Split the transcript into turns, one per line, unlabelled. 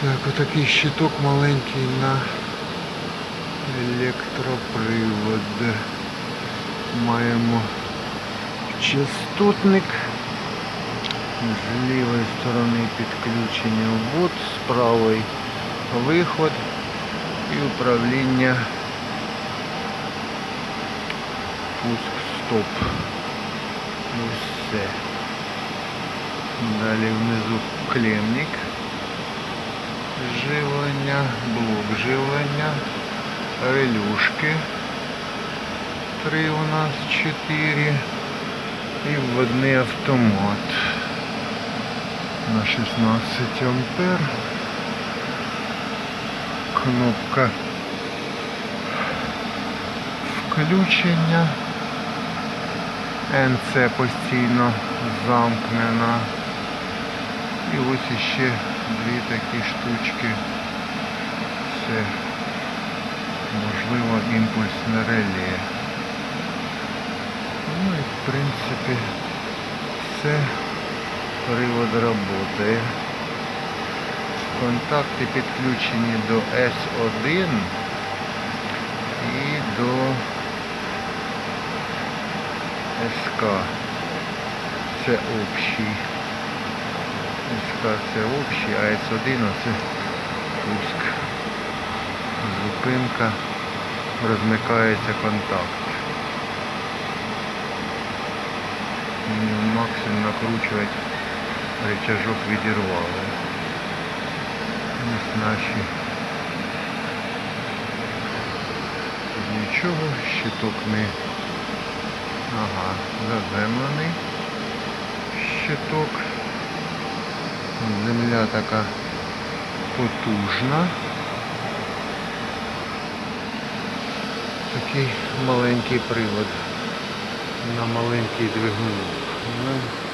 Так, отакий щиток маленький на електропривод. Маємо частотник. З лівої сторони підключення ввод, з правої виход і управління пуск стоп. І все. Далі внизу клемник живлення, блок живлення, релюшки. Три у нас чотири. І вводний автомат на 16 ампер. Кнопка включення. НЦ постійно замкнена. І ось іще дві такі штучки. Це можливо імпульсне реле. Ну і в принципі все. Привод працює. Контакти підключені до S1 і до СК. Це общий. СК це общий, а С1 це пуск. Зупинка. Розмикається контакт. Максимум накручувати рычажок відірвали. Ось наші. Тут нічого, щиток не ага, заземлений щиток. Земля така потужна. Такий маленький привод на маленький двигун. Ну,